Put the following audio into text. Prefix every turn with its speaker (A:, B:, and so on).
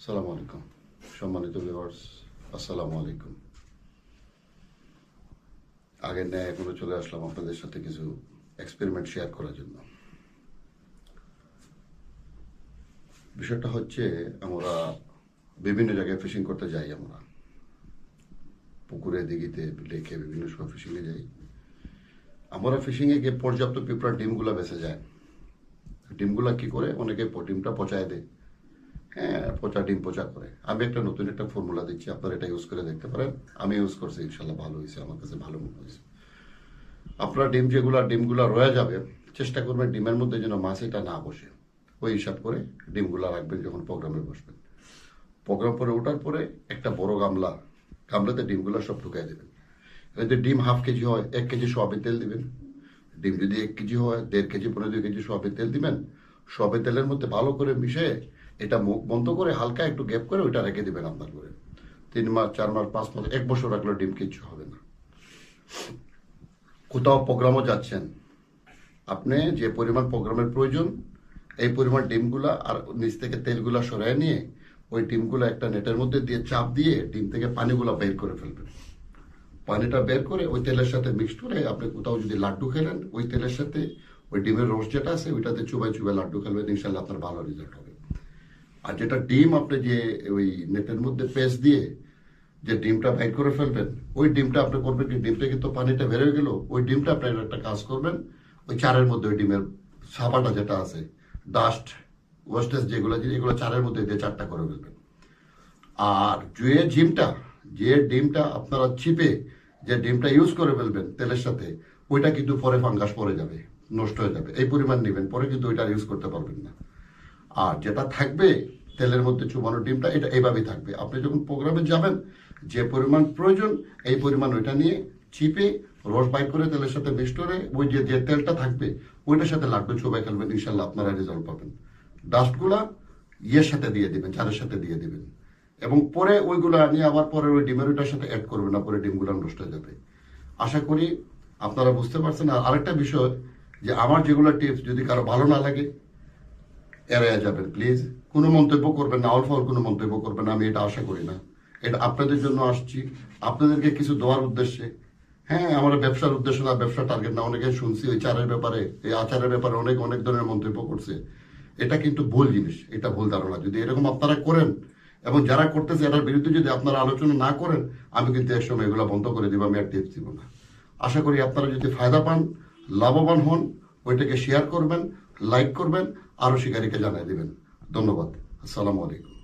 A: আসসালামু আলাইকুম। সম্মানিত ভিউয়ার্স আসসালামু আলাইকুম। আগের ন্যায় এখনও চলে আসলাম আপনাদের সাথে কিছু এক্সপেরিমেন্ট শেয়ার করার জন্য। বিষয়টা হচ্ছে আমরা বিভিন্ন জায়গায় ফিশিং করতে যাই আমরা। পুকুরে, দিঘিতে লেকে বিভিন্ন সময় ফিশিংয়ে যাই। আমরা ফিশিংয়ে গিয়ে পর্যাপ্ত পিঁপড়ার ডিমগুলা বেঁচে যায়। ডিমগুলা কি করে? অনেকে ডিমটা পচায় দেয়। হ্যাঁ পচা ডিম পচা করে। আমি একটা নতুন একটা ফর্মুলা দিচ্ছি, আপনারা এটা ইউজ করে দেখতে পারেন। আমি ইউজ করছি ইনশাল্লাহ ভালো হয়েছে, আমার কাছে ভালো মনে হয়েছে। আপনার ডিম যেগুলা, ডিমগুলা রয়ে যাবে, চেষ্টা করবেন ডিমের মধ্যে যেন মাছিটা না বসে। ওই হিসাব করে ডিমগুলো রাখবেন যখন প্রোগ্রামে বসবেন। প্রোগ্রাম পরে ওঠার পরে একটা বড় গামলা, গামলাতে ডিমগুলো সব ঢুকাই দেবেন। যদি ডিম হাফ কেজি হয়, এক কেজি সোয়াবিন তেল দিবেন। ডিম যদি এক কেজি হয়, দেড় কেজি, পনেরো, দুই কেজি সোয়াবিন তেল দিবেন, সোয়াবিন তেলের মধ্যে ভালো করে মিশে এটা মুখ বন্ধ করে হালকা একটু গ্যাপ করে ওইটা রেখে দিবেন আপনার করে তিন মাস, চার মাস, পাঁচ মাস, এক বছর রাখলেও ডিম কিচ্ছু হবে না। কোথাও প্রোগ্রামও যাচ্ছেন। আপনি যে পরিমাণ প্রোগ্রামের প্রয়োজন, এই পরিমাণ ডিমগুলা আর নিচ থেকে তেলগুলা সরায় নিয়ে ওই ডিমগুলো একটা নেটের মধ্যে দিয়ে চাপ দিয়ে ডিম থেকে পানিগুলো বের করে ফেলবেন। পানিটা বের করে ওই তেলের সাথে মিক্সড করে আপনি কোথাও যদি লাড্ডু খেলেন, ওই তেলের সাথে ওই ডিমের রস যেটা আছে, ওইটাতে চুবাই চুবাই লাড্ডু খেলবেন ইনশাল্লাহ আপনার ভালো রেজাল্ট হবে। আর যেটা ডিম আপনি যে ওই নেটের মধ্যে পেস্ট দিয়ে যে ডিমটা বাইর করে ফেলবেন, ওই ডিমটা আপনি করবেন কি? ডিম থেকে তো পানিটা বেরোয় গেল, ওই ডিমটা আপনি একটা কাজ করবেন, ওই চারের মধ্যে ওই ডিমের সাবাটা যেটা আছে ডাস্ট ওয়েস্টেজ যেগুলো আছে, এগুলো চারের মধ্যে দিয়ে চারটা করে ফেলবেন। আর যে ডিমটা যে ডিমটা আপনারা চিপে যে ডিমটা ইউজ করে ফেলবেন তেলের সাথে, ওইটা কিন্তু পরে ফাঙ্গাস পরে যাবে, নষ্ট হয়ে যাবে। এই পরিমাণ নেবেন, পরে কিন্তু ওইটা ইউজ করতে পারবেন না। আর যেটা থাকবে, তেলের মধ্যে চুবানো ডিমটা, এটা এইভাবেই থাকবে। আপনি যখন প্রোগ্রামে যাবেন, যে পরিমাণ প্রয়োজন, এই পরিমাণ ওইটা নিয়ে চিপে রস বাইর করে তেলের সাথে মিক্স করে ওই যে যে তেলটা থাকবে, ওইটার সাথে লাড্ডু চুবাই খেলবেন ইনশাল্লাহ আপনারা রেজাল্ট পাবেন। ডাস্টগুলা ইয়ের সাথে দিয়ে দিবেন চারের সাথে দিয়ে দিবেন। এবং পরে ওইগুলো নিয়ে আবার পরে ওই ডিমের ওইটার সাথে অ্যাড করবেন না, পরে ডিমগুলো নষ্ট হয়ে যাবে। আশা করি আপনারা বুঝতে পারছেন। আর আরেকটা বিষয় যে, আমার যেগুলো টিপস যদি কারও ভালো না লাগে এড়াইয়া যাবেন প্লিজ কোনো মন্তব্য করবেন না, অল্প কোনো মন্তব্য করবেন না, আমি এটা আশা করি না। এটা আপনাদের জন্য আসছি। আপনাদেরকে কিছু দেওয়ার উদ্দেশ্যে। হ্যাঁ আমার ব্যবসার উদ্দেশ্য না, ব্যবসা টার্গেট না অনেকে শুনছি ওই চারের ব্যাপারে, এই আচারের ব্যাপারে অনেক অনেক ধরনের মন্তব্য করছে। এটা কিন্তু ভুল জিনিস, এটা ভুল ধারণা। যদি এরকম আপনারা করেন, এবং যারা করতেছে, এটার বিরুদ্ধে যদি আপনারা আলোচনা না করেন, আমি কিন্তু এক সময় এগুলো বন্ধ করে দিব, আমি আর টিপস দিব না। আশা করি আপনারা যদি ফায়দা পান, লাভবান হন, ওইটাকে শেয়ার করবেন। লাইক করবেন আরও শিকারীকে জানিয়ে দেবেন। ধন্যবাদ। আসসালামু আলাইকুম।